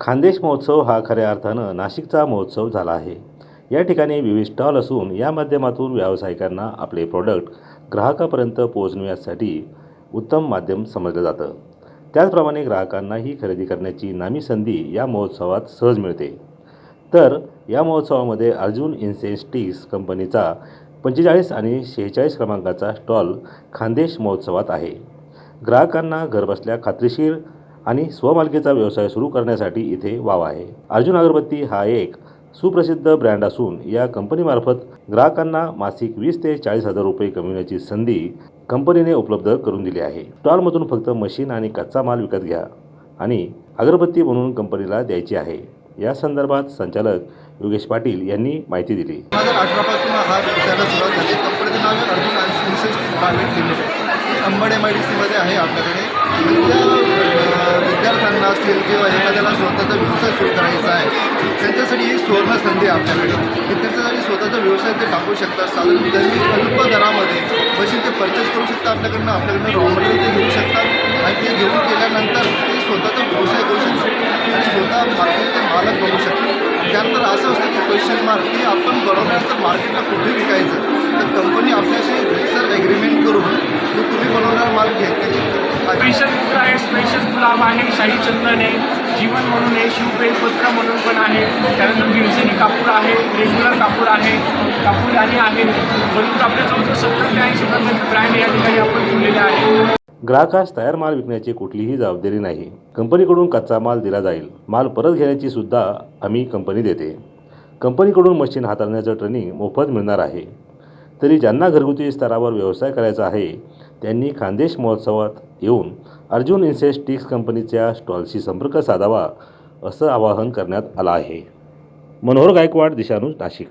खानदेश महोत्सव हा खऱ्या अर्थानं नाशिकचा महोत्सव झाला आहे. या ठिकाणी विविध स्टॉल असून या माध्यमातून व्यावसायिकांना आपले प्रोडक्ट ग्राहकापर्यंत पोहोचविण्यासाठी उत्तम माध्यम समजलं जातं. त्याचप्रमाणे ग्राहकांनाही खरेदी करण्याची नामी संधी या महोत्सवात सहज मिळते. तर या महोत्सवामध्ये अर्जुन इन्सेन्स्टिक्स कंपनीचा पंचेचाळीस आणि शेहेचाळीस क्रमांकाचा स्टॉल खानदेश महोत्सवात आहे. ग्राहकांना घरबसल्या खात्रीशीर आणि स्वमालकीचा व्यवसाय सुरू करण्यासाठी इथे वाव आहे. अर्जुन अगरबत्ती हा एक सुप्रसिद्ध ब्रँड असून या कंपनीमार्फत ग्राहकांना मासिक वीस ते चाळीस हजार रुपये कमविण्याची संधी कंपनीने उपलब्ध करून दिली आहे. स्टॉलमधून फक्त मशीन आणि कच्चा माल विकत घ्या आणि अगरबत्ती बनवून कंपनीला द्यायची आहे. या संदर्भात संचालक योगेश पाटील यांनी माहिती दिली. कंपनीचं नाव आहे आपल्याकडे. किंवा एखाद्याला स्वतःचा व्यवसाय सुरू करायचा आहे त्यांच्यासाठी ही सुवर्ण संधी आपल्याकडे. की त्यांच्यासाठी स्वतःचा व्यवसाय ते टाकू शकतात. साधारण त्यांनी अल्प दरामध्ये मशीन ते परचेस करू शकतात. आपल्याकडनं आपल्याकडनं रॉ मटेरियल ते घेऊ शकतात. आणि ते घेऊन केल्यानंतर ते स्वतःचा व्यवसाय करू शकतात. आणि स्वतः मार्केटचे मालक बनू शकतात. त्यानंतर असं असतं की क्वेश्चन मार्क की आपण बनवल्यानंतर मार्केटला कुठे विकायचं? स्पेशल आहे. शाही चंदन आहे जीवन म्हणून आहे शिवबेलपत्र म्हणून पण आहे. त्यानंतर भीमसेनी कापूर आहे. रेग्युलर कापूर आहे. कापूर आणि आहे. परंतु आपल्या जवळ सत्तर ते ऐंशी प्रकारचे ब्रँड या ठिकाणी आपण ठेवलेले आहे. ग्राहकास तयार माल विकण्याची कुठलीही जबाबदारी नाही. कंपनीकडून कच्चा माल दिला जाईल. माल परत घेण्याची सुद्धा आम्ही कंपनी देते. कंपनीकडून मशीन हाताळण्याचं ट्रेनिंग मोफत मिळणार आहे. तरी ज्यांना घरगुती स्तरावर व्यवसाय करायचा आहे त्यांनी खानदेश महोत्सवात येऊन अर्जुन इन्सेस्टिक्स कंपनीच्या स्टॉलशी संपर्क साधावा असं आवाहन करण्यात आलं आहे. मनोहर गायकवाड दिशानुज नाशिक.